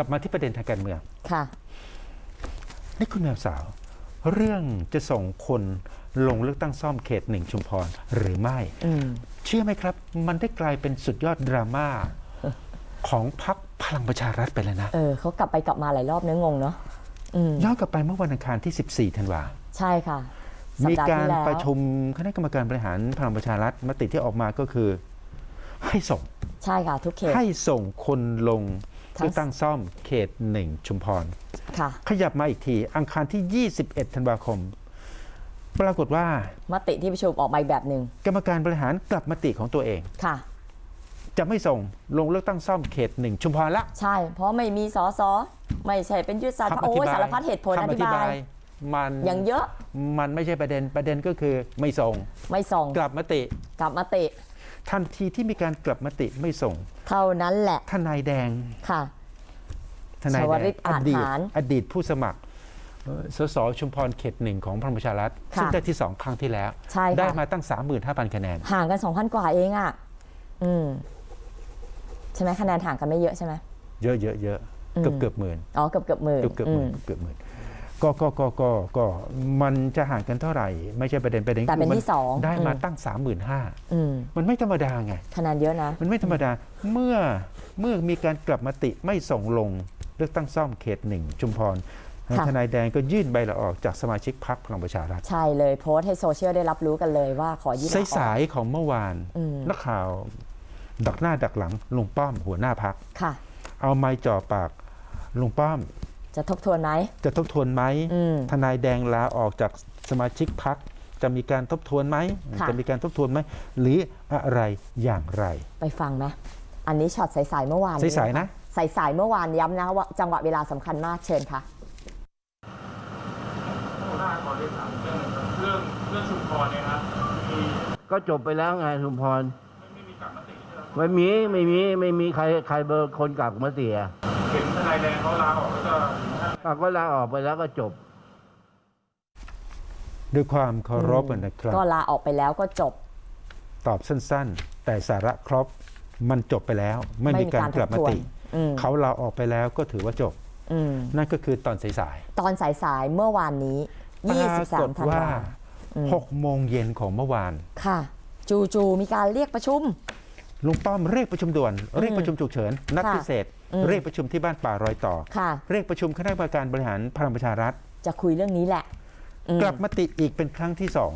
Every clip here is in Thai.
ลับมาที่ประเด็นทางการเมืองค่ะนี่คุณแมวสาว เรื่องจะส่งคนลงเลือกตั้งซ่อมเขตหนึ่งชุมพรหรือไม่อืมเชื่อไหมครับ มันได้กลายเป็นสุดยอดดราม่าของพรรคพลังประชารัฐไปแล้วนะ เออเขากลับไปกลับมาหลายรอบเนื้องงเนาะอืมย้อนกลับไปเมื่อวันอังคารที่ 14ธันวาใช่ค่ะสัปมีดาห์การที่แล้วประชุมคณะกรรมการบริหารพลังประชารัฐมติที่ออกมาก็คือ ให้ส่ง ใช่ค่ะทุกเขตให้ส่งคนลงทั้ง เลือกตั้งซ่อมเขตหนึ่งชุมพรค่ะขยับมาอีกที อังคารที่ 21 ธันวาคม ปรากฏว่า มติที่ประชุมออกมาอีกแบบหนึ่งกรรมการบริหารกลับมติของตัวเองค่ะ จะไม่ส่งลงเลือกตั้งซ่อมเขตหนึ่งชุมพรละ ใช่ เพราะไม่มีสอสอไม่ใช่เป็นยุทธศาสตร์คำอโอ้ธิยบายสารพัดเหตุผลอคำธิบายมันอย่างเยอะมันไม่ใช่ประเด็นประเด็นก็คือไม่ส่ง ไม่ส่งกลับมติ กลับมาติ ทันทีที่มีการกลับมติไม่ส่ง เท่านั้นแหละทนายแดงค่ะทนายชวแดริงตออาจดีตหารอดีตผู้สมัครเอ่อสสชุมพรเขตหนึ่งของพลังประชารัฐค่ะซึ่งได้ที่สองครั้งที่แล้วใช่ค่ะได้มาตั้ง 35,000 คะแนน ห่างกันสองพันกว่าเองอะอืมใช่ไหมคะแนนห่างกันไม่เยอะใช่ไหมเยอะเยอะเยอะอืมเกือบเกือบหมื่นอ๋อเกือบเกือบหมื่นเกือบเกือบหอืมื่มนเกือบหมื่น ก็ก็ก็ก็ก็มันจะห่างกันเท่าไหร่ ไม่ใช่ประเด็นประเด็นแต่เป็นคืมัที่สองได้มาอืมตั้ง 35,000อืมมันไม่ธรรมดาไงคะแนนเยอะนะ มันไม่ธรรมดาเมื่อเมื่อมีการกลับมติไม่ส่งลงเลือกตั้งซ่อมเขตหนึ่งชุมพรค่ะทนายแดงก็ยื่นใบลาออกจากสมาชิกพรรคพลังประชารัฐใช่เลยโพสต์ให้โซเชียลได้รับรู้กันเลยว่าขอยื่นลาออกสายๆของเมื่อวานอืมนักข่าว ดักหน้าดักหลังลุงป้อมหัวหน้าพักค่ะเอาไม้จ่อปากลุงป้อม จะทบทวนไหม จะทบทวนไหมอืมทนายแดงลาออกจากสมาชิกพักจะมีการทบทวนไหมค่ะ จะมีการทบทวนไหมหรืออะไรอย่างไร ไปฟังไหมอันนี้ช็อตสายๆเมื่อวานนี้สายๆนะ สายๆเมื่อวานย้ำนะว่าจังหวะเวลาสำคัญมากเชิญค่ะ หน้าขอเรียนถามเรื่องเรื่องเรื่องชุมพรเนี่ยครับมีก็จบไปแล้วไงชุมพรไม่ไม่มีกลับมติใช่ไหมไม่มีไม่มีไม่มีใครใครเบอร์คนกลับมาเสีย เห็นทนายแดงเขาลาออกแล้วก็ถ้าอะก็ลาออกไปแล้วก็จบ ด้วยความเคารพนะครับ ก็ลาออกไปแล้วก็จบ ตอบสั้นๆ แต่สาระครบมันจบไปแล้ว ไม่มีการกลับมติอืม เขาลาออกไปแล้วก็ถือว่าจบ อืมนั่นก็คือตอนสายตอนสายๆเมื่อวานนี้ ๆปรากฏ23ธันว่าวาอืม6โมงเย็นของเมื่อวาน ค่ะ จูๆมีการเรียกประชุม ลุงป้อมเรียกประชุมด่วนเรียกประชุมฉุกเฉินนัดค่ะพิเศษอืมเรียกประชุมที่บ้านป่ารอยต่อค่ะเรียกประชุมคณะกรรมการบริหารพลังประชารัฐ จะคุยเรื่องนี้แหละอืมกลับมติอีกเป็นครั้งที่สอง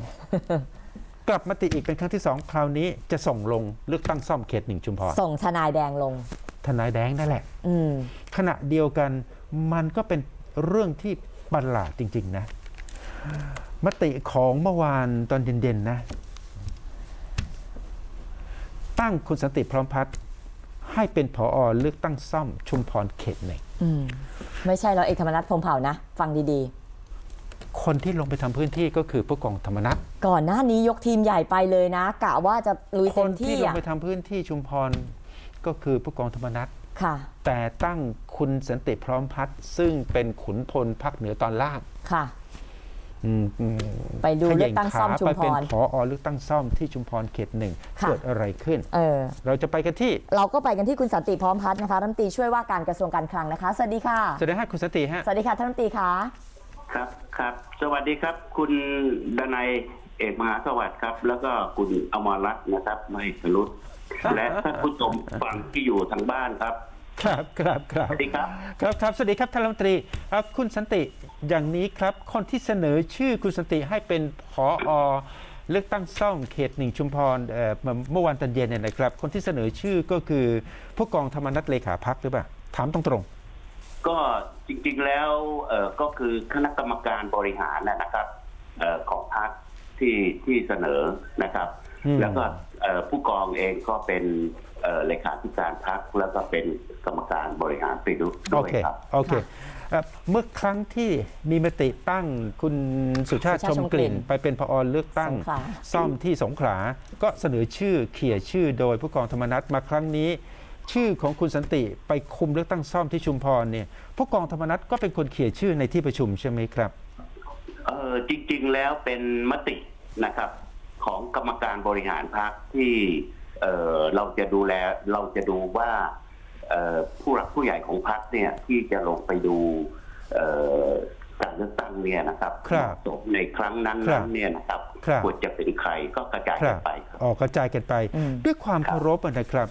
กลับมติอีกเป็นครั้งที่สองคราวนี้จะส่งลงเลือกตั้งซ่อมเขตหนึ่งชุมพรส่งทนายแดงลง ทนายแดงนั่นแหละอืมขณะเดียวกันมันก็เป็นเรื่องที่ประหลาดจริง ๆ นะ มติของเมื่อวานตอนเย็นๆนะ ตั้งคุณสันติพร้อมพัฒน์ให้เป็นผอเลือกตั้งซ่อมชุมพรเขตหนึ่งอืมไม่ใช่เราเอกธรรมนัฐพรหมเผ่านะ ฟังดีคนที่ลงไปทำพื้นที่ก็คือผู้กองธรรมนัฐๆก่อนหน้านี้ยกทีมใหญ่ไปเลยนะกะว่าจะลุยคเต็นมที่ที่ลงอะไปทำพื้นที่ชุมพรก็คือผู้กองธรรมนัฐค่ะแต่ตั้งคุณสันติพร้อมพัฒน์ซึ่งเป็นขุนพลภาคเหนือตอนล่างค่ะอืมอืม ไปดูเลือกตั้งซ่อมชุมไปพเป็นรผอเลือกตั้งซ่อมที่ชุมพรเขตหนึ่งค่ะเกิดอะไรขึ้นเออเราจะไปกันที่ เราก็ไปกันที่คุณสันติพร้อมพัฒน์นะคะรัฐมนตรีช่วยว่าการกระทรวงการคลังนะคะสวัสดีค่ะแสดงให้คุณสันติฮะสวัสดีค่ะท่านรัฐมนตรีคะครับครับ สวัสดีครับ คุณดนัยเอกมหาสวัสดิ์ครับ แล้วก็คุณอมรรัตน์นะครับไม่สรุปและท่านผู้ชมฟังที่อยู่ทางบ้านครับ ครับครับครับสวัสดีครับครับครับสวัสดีครับท่านรัฐมนตรีครับคุณสันติอย่างนี้ครับคนที่เสนอชื่อคุณสันติให้เป็นผอเลือกตั้งซ่อมเขตหนึ่งชุมพรเอ่อเมื่อเมื่อวันตอนเย็นเนี่ยนะครับ คนที่เสนอชื่อก็คือผู้กองธรรมนัฐเลขาพักหรือเปล่าถามตรงก็จริงๆแล้วเอ่อก็คือคณะกรรมการบริหารนะนะครับเอ่อของพรรคที่ที่เสนอนะครับอืมแล้วก็เอ่อผู้กองเองก็เป็น เอ่อเลขาธิการพรรคแล้วก็เป็นกรรมการบริหารไปด้ๆโอวยเคครับ โอเคเอ่อเมื่อครั้งที่มีมติตั้งคุณสุชาติสุชาติชมกลิ่น ชมกลิ่นไปเป็นผอเลือกตั้ง สงขลา ซ่อมที่สงขลาก็เสนอชื่อเขี่ยชื่อโดยผู้กองธรรมนัฐมาครั้งนี้ ชื่อของคุณสันติไปคุมเลือกตั้งซ่อมที่ชุมพรเนี่ยผู้กองธรรมนัฐก็เป็นคนเขี่ยชื่อในที่ประชุมใช่ไหมครับ เออจริงๆแล้วเป็นมตินะครับของกรรมการบริหารพรรคที่ เออเราจะดูแลเราจะดูว่าเอ่อผู้หลักผู้ใหญ่ของพรรคเนี่ยที่จะลงไปดูเอ่อการเลือกตั้งเนี่ยนะครับครับเหมาะสมในครั้งนั้นครับๆเนี่ยนะครับครับควรจะเป็นใครก็กระจายครักับนไปครับออกกระจายกันไปอืมด้วยความครับเคารพอะนะครับ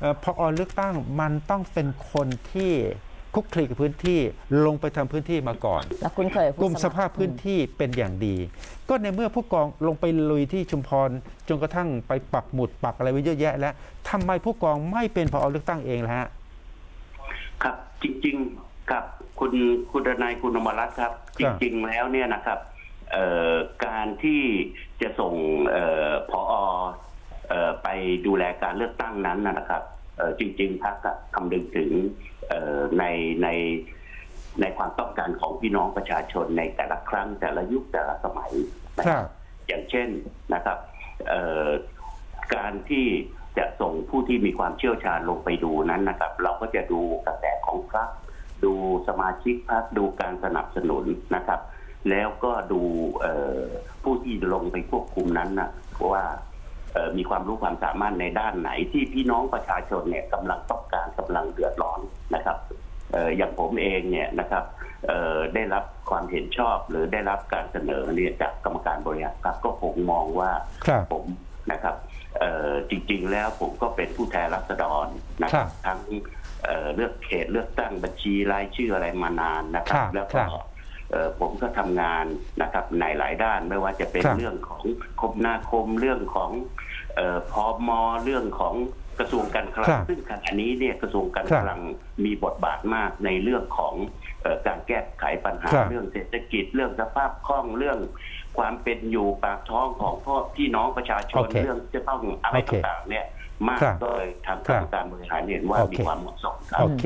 เอ่อพอเลือกตั้งมันต้องเป็นคนที่ คลุกคลีกับพื้นที่ลงไปทำพื้นที่มาก่อน แล้วคุณเคยกลุ่มสภาพพื้นที่เป็นอย่างดี ก็ในเมื่อผู้กองลงไปลุยที่ชุมพรจนกระทั่งไปปักหมุดปักอะไรไว้เยอะแยะ แล้วทำไมผู้กองไม่เป็นพอเลือกตั้งเองล่ะฮะครับจริงๆครับคุณคุณดนายคุณอมรรัตน์ครับคจรับริง ๆ แล้วเนี่ยนะครับเอ่อการที่จะส่งเอ่อพอเอ่อไปดูแลการเลือกตั้งนั้นนะนะครับเอ่อ จริงๆพรรคอะคำนึงถึงเอ่อในในในความต้องการของพี่น้องประชาชนในแต่ละครั้งแต่ละยุคแต่ละสมัยนะคครัรับบอย่างเช่นนะครับเอ่อการที่จะส่งผู้ที่มีความเชี่ยวชาญลงไปดูนั้นนะครับ เราก็จะดูกระแสของพรรคดูสมาชิกพรรคดูการสนับสนุนนะครับ แล้วก็ดูเอ่อผู้ที่ลงไปควบคุมนั้นนะว่าเอ่อ มีความรู้ความสามารถในด้านไหน ที่พี่น้องประชาชนเนี่ยกำลังต้องการกำลังเดือดร้อนนะครับเอ่ออย่างผมเองเนี่ยนะครับเอ่อได้รับความเห็นชอบหรือได้รับการเสนอเนี่ยจากกรรมการบริหารพรรคก็คงมองว่าครับผมนะครับเอ่อจริงๆแล้วผมก็เป็นผู้แทนรัษฎรนะครับทั้งเอ่อเลือกเขตเลือกตั้งบัญชีรายชื่ออะไรมานานนะครัครับบแล้วครัก็บเอ่อ ผมก็ทำงานนะครับในหลายด้านไม่ว่าจะเป็นครับเรื่องของคมนาคมเรื่องของเอ่อพอมเรื่องของกระทรวงการคลัคงรับซึ่งขณะนี้เนี่ยกระทรวงการครับคลังมีบทบาทมากในเรื่องของเอ่อการแก้ไขปัญหาครับเรื่องเศรษฐกิจ เรื่องสภาพคล่องเรื่องความเป็นอยู่ปากท้องของพ่อพี่น้องประชาชนโอเคเรื่องจะต้องอะไรโอเคต่างๆเนี่ย มากครับก็เลยทางคกรัรบรมการบริหารเห็นว่าโอมีเคความเหมาะสมครับโอเค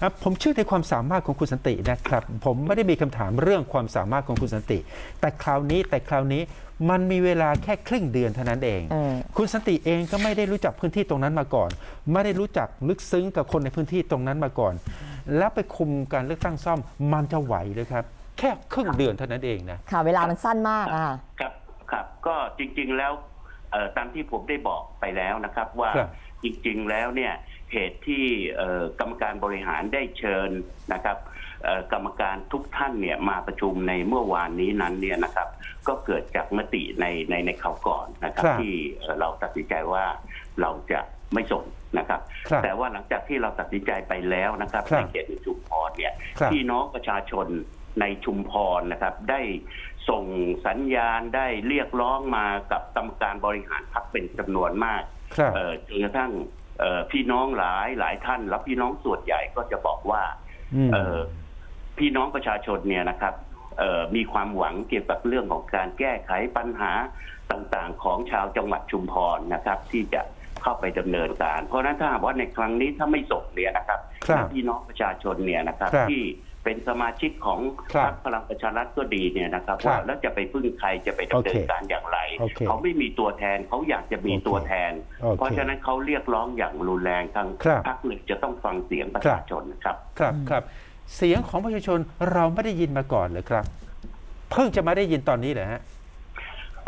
อะผมเชื่อในความสามารถของคุณสันตินะครับ ผมไม่ได้มีคำถามเรื่องความสามารถของคุณสันติ แต่คราวนี้แต่คราวนี้มันมีเวลาแค่ครึ่งเดือนเท่านั้นเองเออคุณสันติเองก็ไม่ได้รู้จักพื้นที่ตรงนั้นมาก่อน ไม่ได้รู้จักลึกซึ้งกับคนในพื้นที่ตรงนั้นมาก่อน แล้วไปคุมการเลือกตั้งซ่อมมันจะไหวเลยครับ แค่ครึ่งเดือนเท่านั้นเองนะค่ะเวลามันสั้นมากอะครับครับก็จริงๆแล้วเอ่อ ตามที่ผมได้บอกไปแล้วนะครับว่าครับจริงๆแล้วเนี่ยเหตุที่เอ่อกรรมการบริหารได้เชิญนะครับเอ่อกรรมการทุกท่านเนี่ยมาประชุมในเมื่อวานนี้นั้นเนี่ยนะครับ ก็เกิดจากมติในในในข่าวก่อนนะครับครับที่เอ่อเราตัดสินใจว่าเราจะไม่ส่งนะครับครับ แต่ว่าหลังจากที่เราตัดสินใจไปแล้วนะครับครับในเขตชุมพรเนี่ยครับพี่น้องประชาชนในชุมพรนะครับ ได้ ส่งสัญญาณได้เรียกร้องมากับกรรมการบริหารพรรคเป็นจำนวนมากครับเอ่อจนกระทั่งเอ่อพี่น้องหลายหลายท่านแล้วพี่น้องส่วนใหญ่ก็จะบอกว่าอืมเอ่อพี่น้องประชาชนเนี่ยนะครับเอ่อมีความหวังเกี่ยวกับเรื่องของการแก้ไขปัญหาต่างๆ ของชาวจังหวัดชุมพรนะครับ ที่จะเข้าไปดำเนินการ เพราะฉะนั้นถ้าหากว่าในครั้งนี้ถ้าไม่ส่งเนี่ยนะครับครับถ้าพี่น้องประชาชนเนี่ยนะครับครับที่ เป็นสมาชิกของครัพรบรคพลังประชารัฐก็ดีเนี่ยนะครับครับว่าแล้วจะไปพึ่งใครจะไปดำเนิโอนเคการอย่างไรโอเคเขาไม่มีตัวแทนเขาอยากจะมีโอเคตัวแทนโอเคเพราะฉะนั้นเขาเรียกร้องอย่างรุนแรงทางครับพรรคหนึ่งจะต้องฟังเสียงประชาชนนะครับ ครับครับเสียงของประชาชนเราไม่ได้ยินมาก่อนเลยครับ เพิ่งจะมาได้ยินตอนนี้เหรอฮะ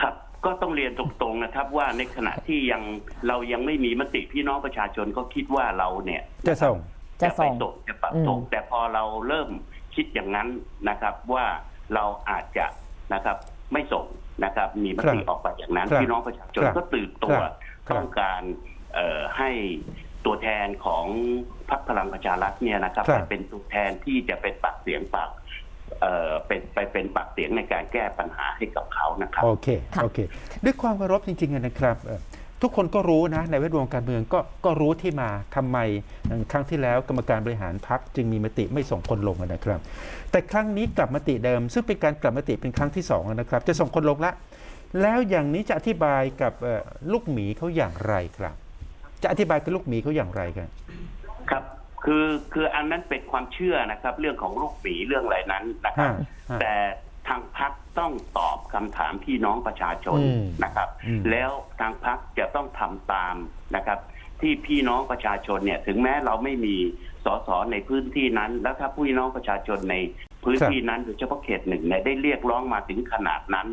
ครับก็ต้องเรียนตรงๆนะครับว่าในขณะที่ยังเรายังไม่มีมติพี่น้องประชาชนก็คิดว่าเราเนี่ย จะส่งจะไปส่งส่งจะปรับส่งอืมแต่พอเราเริ่ม คิดอย่างนั้นนะครับว่าเราอาจจะนะครับไม่ส่งนะครับ มีมติครับออกมาอย่างนั้นครับพี่น้องประชาชนครับก็ตื่นตัวครับครับต้องการเอ่อให้ตัวแทนของพรรคพลังประชารัฐเนี่ยนะครับครับไปเป็นตัวแทนที่จะเป็นปากเสียงปากเอ่อเป็นไปเป็นปากเสียงในการแก้ปัญหาให้กับเขานะครับโอเคค่ะโอเค ด้วยความเคารพจริงๆนะครับเอ่อ ทุกคนก็รู้นะในแวดวงการเมืองก็ก็รู้ที่มาทำไมเอ่อครั้งที่แล้วกรรมการบริหารพักจึงมีมติไม่ส่งคนลงนะครับ แต่ครั้งนี้กลับมติเดิม ซึ่งเป็นการกลับมติเป็นครั้งที่สองแล้วนะครับ จะส่งคนลงละ แล้วอย่างนี้จะอธิบายกับเอ่อลูกหมีเขาอย่างไรครับ จะอธิบายกับลูกหมีเขาอย่างไรกันครับคือคืออันนั้นเป็นความเชื่อนะครับ เรื่องของลูกหมีเรื่องอะไรนั้นนะครับฮะฮะแต่ ทางพักต้องตอบคำถามพี่น้องประชาชนอืมนะครับ อืม แล้วทางพักจะต้องทำตามนะครับ ที่พี่น้องประชาชนเนี่ย ถึงแม้เราไม่มีสสในพื้นที่นั้น แล้วถ้าพี่น้องประชาชนในพื้นที่นั้นโดยเฉพาะเขตหนึ่งเนี่ยได้เรียกร้องมาถึงขนาดนั้น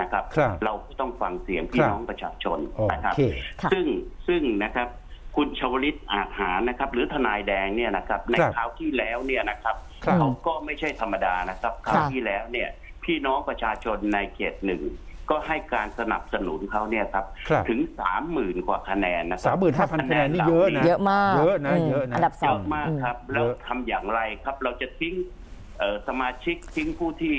นะครับ ครับเราก็ต้องฟังเสียงพี่ครับ น้องประชาชนโอนะครับ เค ค่ะ ซึ่งซึ่งนะครับคุณชวลิตอาจหารนะครับ หรือทนายแดงเนี่ยนะครับ ในครับคราวที่แล้วเนี่ยนะครับ ครับ เขาก็ไม่ใช่ธรรมดานะครับคราวที่แล้วเนี่ย พี่น้องประชาชนในเขตหนึ่งก็ให้การสนับสนุนเขาเนี่ยครับ ครับ ถึงสามหมื่นกว่าคะแนนนะครัสามหมื่นห้าพันคะแนนนี่เยอะนะ เยอะมากเยอะนะมเยอะนะอันดับสเยอง อะมากอืมครับ แล้วเยอะทำอย่างไรครับเราจะทิ้งเอ่อสมาชิกทิ้งผู้ที่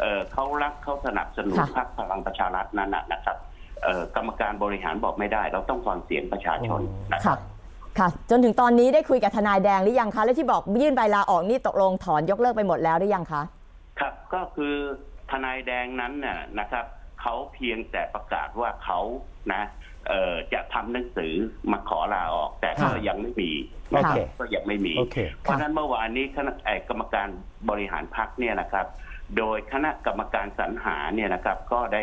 เอ่อเขารักเขาสนับสนุนค่ะ พรรคพลังประชารัฐนั้นน่ะนะครับเอ่อกรรมการบริหารบอกไม่ได้ เราต้องฟังเสียงประชาชนนะครัค่ะ บ ค่ะ จนถึงตอนนี้ได้คุยกับทนายแดงหรือยังคะ และที่บอกยื่นใบลาออกนี่ตกลงถอนยกเลิกไปหมดแล้วหรือยังคะ ครับก็คือทนายแดงนั้นน่ะนะครับเขาเพียงแต่ประกาศว่าเขานะเอ่อจะทำหนังสือมาขอลาออกแต่ก็ค่ะยังไม่มีโอเค ก็ยังไม่มี โอเค เพราะฉะนั้นเมื่อวานนี้คณะเอ่อกรรมการบริหารพักเนี่ยนะครับ โดยคณะกรรมการสรรหาเนี่ยนะครับ ก็ได้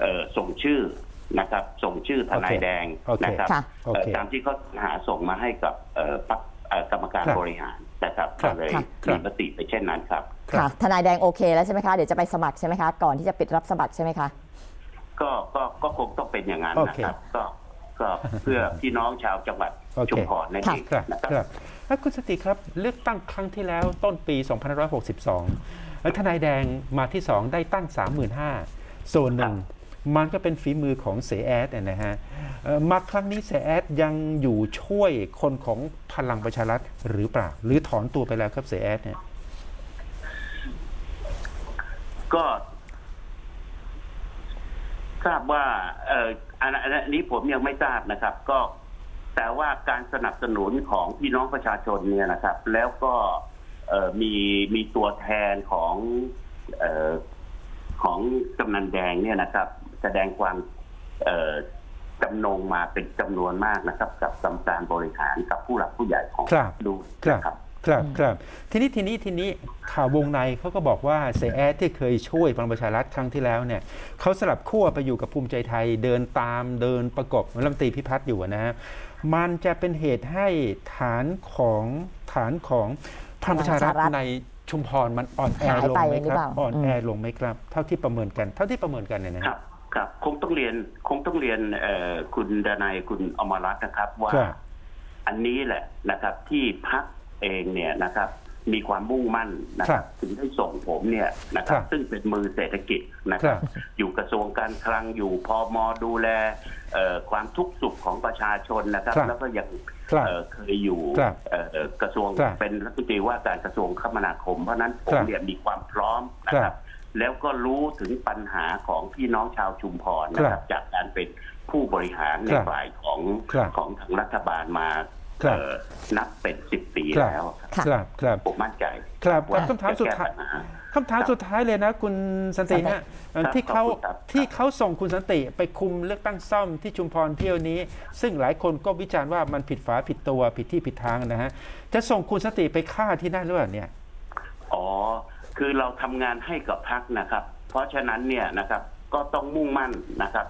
เอ่อส่งชื่อนะครับ ส่งชื่อทนายแดงโอเค นะครับค่ะ โอเคเอ่อตามที่เขาหาส่งมาให้กับเอ่อพรรคเอ่อกรรมการครับ บริหาร นะครับครัก็บเลยครับ มีมติไปเช่นนั้นครับ ค่ะทนายแดงโอเคแล้วใช่ไหมคะเดี๋ยวจะไปสมัครใช่ไหมคะก่อนที่จะปิดรับสมัครใช่ไหมคะ ก็ก็ก็คงต้องเป็นอย่างนั้นโอนะเคครับ ก็ก็เพื่อพี่น้องชาวจังหวัดโอเค ชุมพรนั่นเองครับนะครับ ครับแล้วคุณสติครับเลือกตั้งครั้งที่แล้วต้นปี 2562แล้วทนายแดงมาที่ 2 ได้ตั้ง 35,000 ส่วนหนึ่ง มันก็เป็นฝีมือของเสยแอดเนี่ยนะฮะมาครั้งนี้เสยแอดยังอยู่ช่วยคนของพลังประชารัฐหรือเปล่า หรือถอนตัวไปแล้วครับเสยแอดเนี่ยก็ทราบว่า เอ่ออันอันอันนี้ผมยังไม่ทราบนะครับ ก็แต่ว่าการสนับสนุนของพี่น้องประชาชนเนี่ยนะครับ แล้วก็เอ่อมีมีตัวแทนของเอ่อของกำนันแดงเนี่ยนะครับ แสดงความเอ่อจำนงมาเป็นจำนวนมากนะครับ กับกรรมการบริหารกับผู้หลักผู้ใหญ่ของครับดูครับนะครับครับครับทีนี้ทีนี้ทีนี้ข่าววงในเขาก็บอกว่าเสยแอดที่เคยช่วยพลังประชารัฐครั้งที่แล้วเนี่ยเขาสลับขั้วไปอยู่กับภูมิใจไทยเดินตามเดินประกบรัฐมนตรีพิพัฒน์อยู่นะฮะมันจะเป็นเหตุให้ฐานของฐานของพลังประชารัฐพลังประชารัฐในชุมพรมันอ่อนแอหายลงไปไหมหรืคอรับเปล่าอ่อนอืมแอลงไหมครับ เท่าที่ประเมินกัน เท่าที่ประเมินกันเนี่ยนะคฮะรับ ครับคงต้องเรียนคงต้องเรียนเอ่อคุณดนายคุณอมรรัตน์นะครับ ว่าครับ อันนี้แหละนะครับที่พักเองเนี่ยนะครับ มีความมุ่งมั่นนะคครัรับบถึงได้ส่งผมเนี่ยนะครัครับ บซึ่งเป็นมือเศรษฐกิจนะคครัรับ บ อยู่กระทรวงการคลังอยู่พมดูแลเอ่อความทุกข์สุขของประชาชนนะครับ ครับแล้วก็ยังครับเอ่อเคยอยู่ครับเอ่อกระทรวงครับเป็นรัฐมนตรีว่าการกระทรวงคมนาคม เพราะฉะนั้นผคมรับเนี่ยมีความพร้อมนะคครัรับบ แล้วก็รู้ถึงปัญหาของพี่น้องชาวชุมพรนะคครัรับบจากการเป็นผู้บริหารในครับฝ่ายของครับของทางรัฐบาลมาครับเอ่อนับเป็นสิบปีครับแล้วค่ะครับครับผมมั่นใจ ครับว่าคำถามสุดท้ายจะแก้ปัญหคำถามสุดท้ายเลยนะ คุณสันติสันติฮะเอ่อครับที่เขาขอบคุณครับที่เขาส่งคุณสันติไปคุมเลือกตั้งซ่อมที่ชุมพรเที่ยวนี้ ซึ่งหลายคนก็วิจารณ์ว่ามันผิดฝาผิดตัวผิดที่ผิดทางนะฮะจะส่งคุณสันติไปฆ่าที่นั่นหรือเปล่าเนี่ยอ๋อ คือเราทำงานให้กับพักนะครับ เพราะฉะนั้นเนี่ยนะครับก็ต้องมุ่งมั่นนะครับ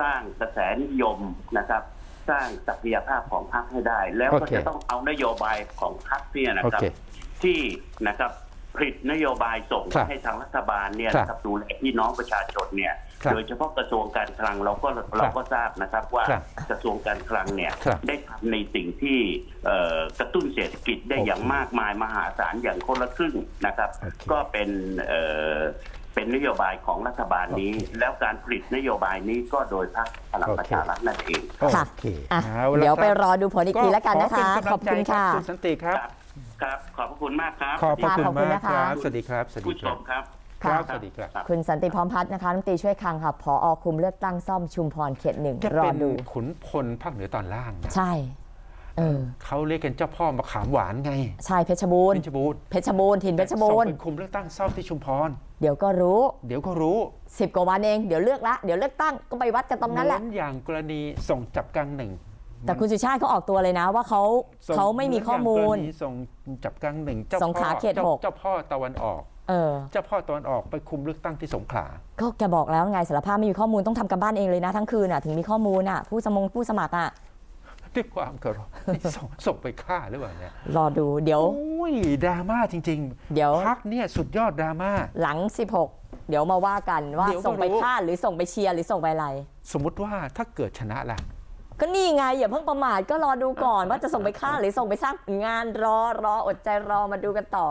สร้างกระแสนิยมนะครับ สร้างศักยภาพของพรรคให้ได้ แล้วก็โอเคจะต้องเอานโยบายของพรรคเนี่ยนะโอครับเคที่นะครับผลิตนโยบายส่งครับให้ทางรัฐบาลเนี่ยครับนะครับดูแลพี่น้องประชาชนเนี่ยครับ โดยเฉพาะกระทรวงการคลังเราก็เราก็ทราบนะครับว่าครับกระทรวงการคลังเนี่ยครับได้ทำในสิ่งที่เอ่อกระตุ้นเศรษฐกิจได้โอเคอย่างมากมายมหาศาลอย่างคนละครึ่งนะครับโอเคก็เป็นเอ่อเป็นนโยบายของรัฐบาลนี้ แล้วการผลิตนโยบายนี้ก็โดยพรรคพลังประชารัฐนั่นเองค่ะโอเคอะอาละเดี๋ยวไปคบรอดูผลอีกทีแล้วกันนะคะก็ขอบคุณเป็นกำลังใจค่ะรับคุณสันติครับครับ ครับ ขอบพระคุณมากครับขอบพระคุณขอบคุณมากนะคะครับ สวัสดีครับ สวัสดีผู้คชรับม ครับครับค่ะสวัสดีครับ คุณสันติพร้อมพัฒน์นะคะรัฐมนตรีช่วยคลังค่ะผอคุมเลือกตั้งซ่อมชุมพรเขตหนึ่งจะรอเป็นดู ขุนพลภาคเหนือตอนล่างนะใช่ เออ เขาเรียกกันเจ้าพ่อมะขามหวานไงใช่เพชรบูรเพณ์ชรบูรณ์เพชรบูรณ์ถิ่นเพชรบูรณ์ส่งไปคุมเลือกตั้งซ่อมที่ชุมพร เดี๋ยวก็รู้เดี๋ยวก็รู้สิบกว่าวันเองเดี๋ยวเลือกละเดี๋ยวเลือกตั้งก็ไปวัดกันตรงนั้นแหละ เหมือนอย่างกรณีส่งจับกลางหนึ่งแต่คุณสุชาติเขาออกตัวเลยนะว่าเขาส่งเขาไม่มีข้อมูล เหนอย่างกรณีส่งจับกลางหนึ่งเจ้าสงขลาพ่อเขตจ้าหก เจ้าพ่อตะวันออก เออเจ้าพ่อตะวันออกไปคุมเลือกตั้งที่สงขลา ก็แกบอกแล้วไงสารภาพไม่มีข้อมูลต้องทำกันบ้านเองเลยนะทั้งคืนอะถึงมีข้อมูลอะผู้สมงผู้สมัครอะด้วยความเคารพนี่ส่งส่งไปฆ่าหรือเปล่าเนี่ยรอดูเดี๋ยว โอ้ยดราม่าจริงเดี๋ยว พักเนี่ยสุดยอดดราม่า หลัง 16 เดี๋ยวมาว่ากันว่าเดี๋ยวก็ส่งไปรู้ ฆ่าหรือส่งไปเชียร์หรือส่งไปอะไร สมมุติว่าถ้าเกิดชนะล่ะ ก็นี่ไงอย่าเพิ่งประมาทก็รอดูก่อนว่าจะส่งไปฆ่าหรือส่งไปสร้างผลงานรอรออดใจรอมาดูกันต่อ